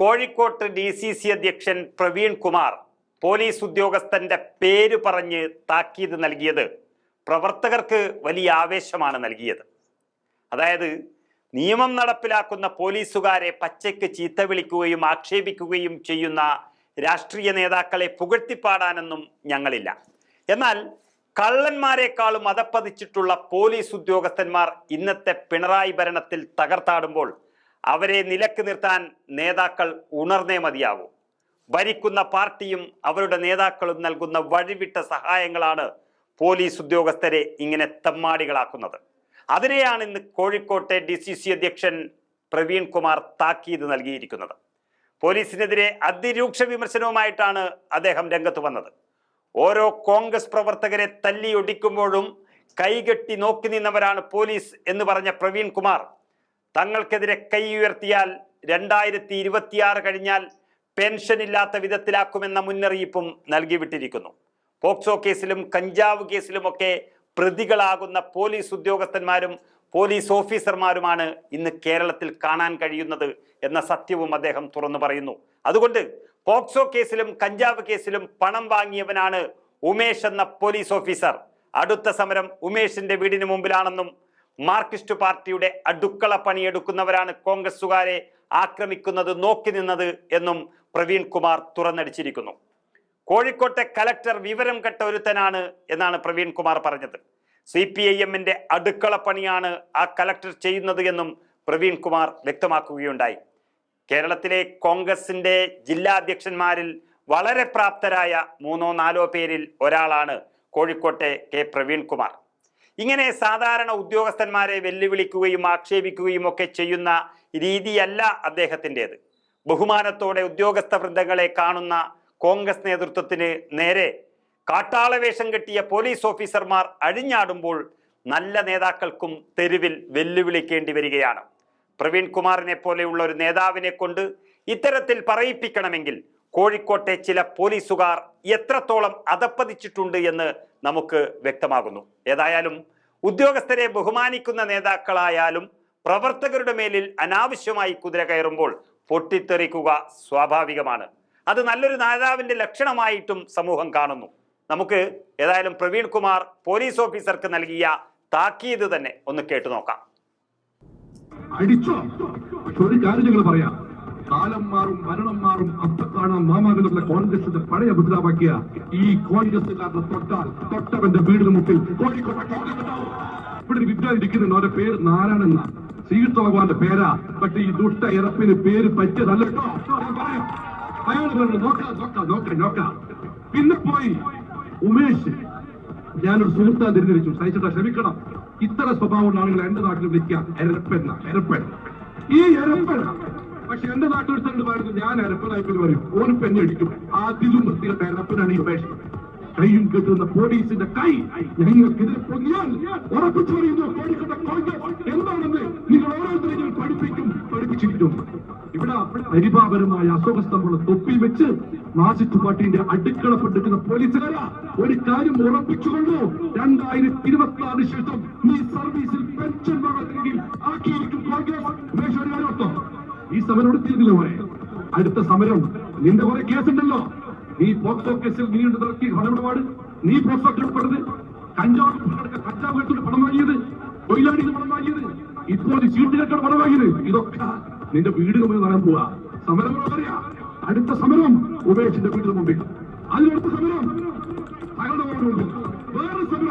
കോഴിക്കോട്ട് D C C അധ്യക്ഷൻ Praveen Kumar police ഉദ്യോഗസ്ഥന്റെ പേര് പറഞ്ഞ് താക്കീത് നൽകിയത് പ്രവർത്തകർക്ക് വലിയ ആവേശമാണ് നൽകിയത്. അതായത് നിയമം നടപ്പിലാക്കുന്ന പോലീസുകാരെ പച്ചയ്ക്ക് ചീത്ത വിളിക്കുകയും ആക്ഷേപിക്കുകയും ചെയ്യുന്ന രാഷ്ട്രീയ നേതാക്കളെ പുകഴ്ത്തിപ്പാടാനൊന്നും ഞങ്ങളില്ല. എന്നാൽ കള്ളന്മാരെക്കാളും അതപ്പതിച്ചിട്ടുള്ള പോലീസ് ഉദ്യോഗസ്ഥന്മാർ ഇന്നത്തെ പിണറായി ഭരണത്തിൽ തകർത്താടുമ്പോൾ അവരെ നിലയ്ക്ക് നിർത്താൻ നേതാക്കൾ ഉണർന്നേ മതിയാവൂ. ഭരിക്കുന്ന പാർട്ടിയും അവരുടെ നേതാക്കളും നൽകുന്ന വഴിവിട്ട സഹായങ്ങളാണ് പോലീസ് ഉദ്യോഗസ്ഥരെ ഇങ്ങനെ തമ്മാടികളാക്കുന്നത്. അതിനെയാണ് ഇന്ന് കോഴിക്കോട്ടെ ഡി സി സി അധ്യക്ഷൻ പ്രവീൺ കുമാർ താക്കീത് നൽകിയിരിക്കുന്നത്. പോലീസിനെതിരെ അതിരൂക്ഷ വിമർശനവുമായിട്ടാണ് അദ്ദേഹം രംഗത്ത് വന്നത്. ഓരോ കോൺഗ്രസ് പ്രവർത്തകരെ തല്ലിയൊടിക്കുമ്പോഴും കൈകെട്ടി നോക്കി നിന്നവരാണ് പോലീസ് എന്ന് പറഞ്ഞ പ്രവീൺ കുമാർ തങ്ങൾക്കെതിരെ കൈ ഉയർത്തിയാൽ രണ്ടായിരത്തി ഇരുപത്തിയാറ് കഴിഞ്ഞാൽ പെൻഷൻ ഇല്ലാത്ത വിധത്തിലാക്കുമെന്ന മുന്നറിയിപ്പും നൽകിവിട്ടിരിക്കുന്നു. പോക്സോ കേസിലും കഞ്ചാവ് കേസിലുമൊക്കെ പ്രതികളാകുന്ന പോലീസ് ഉദ്യോഗസ്ഥന്മാരും പോലീസ് ഓഫീസർമാരുമാണ് ഇന്ന് കേരളത്തിൽ കാണാൻ കഴിയുന്നത് എന്ന സത്യവും അദ്ദേഹം തുറന്നു പറയുന്നു. അതുകൊണ്ട് പോക്സോ കേസിലും കഞ്ചാവ് കേസിലും പണം വാങ്ങിയവനാണ് ഉമേഷ് എന്ന പോലീസ് ഓഫീസർ. അടുത്ത സമരം ഉമേഷിന്റെ വീടിന് മുമ്പിലാണെന്നും മാർക്സിസ്റ്റ് പാർട്ടിയുടെ അടുക്കള പണിയെടുക്കുന്നവരാണ് കോൺഗ്രസുകാരെ ആക്രമിക്കുന്നത് നോക്കി നിന്നത് എന്നും പ്രവീൺ കുമാർ തുറന്നടിച്ചിരിക്കുന്നു. കോഴിക്കോട്ടെ കലക്ടർ വിവരം കെട്ട ഒരുത്തനാണ് എന്നാണ് പ്രവീൺ കുമാർ പറഞ്ഞത്. സി പി ഐ എമ്മിന്റെ അടുക്കള പണിയാണ് ആ കലക്ടർ ചെയ്യുന്നത് എന്നും പ്രവീൺ കുമാർ വ്യക്തമാക്കുകയുണ്ടായി. കേരളത്തിലെ കോൺഗ്രസിന്റെ ജില്ലാ അധ്യക്ഷന്മാരിൽ വളരെ പ്രാപ്തരായ മൂന്നോ നാലോ പേരിൽ ഒരാളാണ് കോഴിക്കോട്ടെ കെ പ്രവീൺ കുമാർ. ഇങ്ങനെ സാധാരണ ഉദ്യോഗസ്ഥന്മാരെ വെല്ലുവിളിക്കുകയും ആക്ഷേപിക്കുകയും ഒക്കെ ചെയ്യുന്ന രീതിയല്ല അദ്ദേഹത്തിന്റെത്. ബഹുമാനത്തോടെ ഉദ്യോഗസ്ഥ വൃന്ദങ്ങളെ കാണുന്ന കോൺഗ്രസ് നേതൃത്വത്തിന് നേരെ കാട്ടാളവേഷം കെട്ടിയ പോലീസ് ഓഫീസർമാർ അഴിഞ്ഞാടുമ്പോൾ നല്ല നേതാക്കൾക്കും തെരുവിൽ വെല്ലുവിളിക്കേണ്ടി വരികയാണ്. പ്രവീൺ കുമാറിനെ പോലെയുള്ള ഒരു നേതാവിനെ കൊണ്ട് ഇത്തരത്തിൽ പറയിപ്പിക്കണമെങ്കിൽ കോഴിക്കോട്ടെ ചില പോലീസുകാർ എത്രത്തോളം അതപ്പതിച്ചിട്ടുണ്ട് എന്ന് നമുക്ക് വ്യക്തമാകുന്നു. ഏതായാലും ഉദ്യോഗസ്ഥരെ ബഹുമാനിക്കുന്ന നേതാക്കളായാലും പ്രവർത്തകരുടെ മേലിൽ അനാവശ്യമായി കുതിര കയറുമ്പോൾ പൊട്ടിത്തെറിക്കുക സ്വാഭാവികമാണ്. അത് നല്ലൊരു നേതാവിന്റെ ലക്ഷണമായിട്ടും സമൂഹം കാണുന്നു. നമുക്ക് ഏതായാലും പ്രവീൺ കുമാർ പോലീസ് ഓഫീസർക്ക് നൽകിയ താക്കീത് തന്നെ ഒന്ന് കേട്ടു നോക്കാം. അടിച്ചോ? ഞങ്ങൾ പറയാം. കാലം മാറും മരണം മാറും. അപ്പ കാണാം മാമാവിനുള്ള കോൺഗ്രസിന്റെ പഴയ മുദ്രാവാക്യ. ഈ കോൺഗ്രസുകാരുടെ തൊട്ടാൽ തൊട്ടവന്റെ വീടിന് മുട്ടിൽ. ഇവിടെ ഒരു ഇരിക്കുന്നുണ്ട് അവന്റെ പേര് നാരായണെന്ന ശ്രീകൃഷ്ണ ഭഗവാന്റെ പേരാ. പക്ഷെ ഈ ദുഷ്ട ഇറപ്പിന് പേര് പറ്റിയതല്ല പിന്നെ പോയി ഉമേഷ്. ഞാനൊരു സുഹൃത്താൻ തിരിഞ്ഞിരിച്ചു സഹിച്ചിട്ട് ക്ഷമിക്കണം ഇത്ര സ്വഭാവമുള്ള ആളുകൾ എന്റെ നാട്ടിൽ വിളിക്കാം. എരപ്പെന്ന എരപ്പൻ. ഈ എരപ്പൻ പക്ഷെ എന്റെ സ്ഥലത്ത് പറയുന്നത് ഞാൻ എരപ്പനായിപ്പെന്ന് പറയും ഓന് പെണ്ണടിക്കും അതിലും വൃത്തികെട്ട അരപ്പനാണ് ഈ ഉപേക്ഷ കൈയും കെട്ടുന്ന പോലീസിന്റെ കൈ ഞങ്ങൾക്കെതിരെ പൊങ്ങിയാൽ ഉറപ്പിച്ചു പറയുന്നു കോഴിക്കോട്ടെ കോൺഗ്രസ് എന്താണെന്ന് നിങ്ങൾ ഓരോരുത്തരെയും പഠിപ്പിക്കും പഠിപ്പിച്ചിരിക്കും. ഇവിടെ പരിപാപരമായ അസ്വസ്ഥമുള്ള തൊപ്പി വെച്ച് മാർസിസ്റ്റ് പാർട്ടിന്റെ അടുക്കള ഒരു കാര്യം ഉറപ്പിച്ചുകൊള്ളൂ. രണ്ടായിരത്തി ഇരുപത്തി ആറിന് ശേഷം ഈ സർവീസിൽ പെൻഷൻ വാങ്ങണമെങ്കിൽ ആക്കിയിരിക്കും കോൺഗ്രസ്. ഓർത്തോ? ഈ സമരം എടുത്തിരുന്നില്ല തീരുന്നില്ല മോനെ. അടുത്ത സമരം നിന്റെ കുറെ കേസുണ്ടല്ലോ. നീ പോക്സോ കേസിൽ നീ ഇടത്തിറക്കി പണമിടപാട് നീ പോക്സോ കേൾപ്പെട്ടത് കഞ്ചാവ് കഞ്ചാവ് കേട്ടിട്ട് പണം വാങ്ങിയത് തൊഴിലാളി പണം വാങ്ങിയത്. ഇപ്പോൾ നീ ചീട്ടുകെട്ടാണ് പണം വാങ്ങിയത്. ഇതൊക്കെ നിന്റെ വീടിന് മുമ്പിൽ നടക്കാൻ പോവാ. സമരം പറയാ അടുത്ത സമരം ഉപേക്ഷിന്റെ വീടിന് മുമ്പിൽ. അതിനടുത്ത സമരം തകളുടെ മുമ്പിൽ വേറെ സമരം.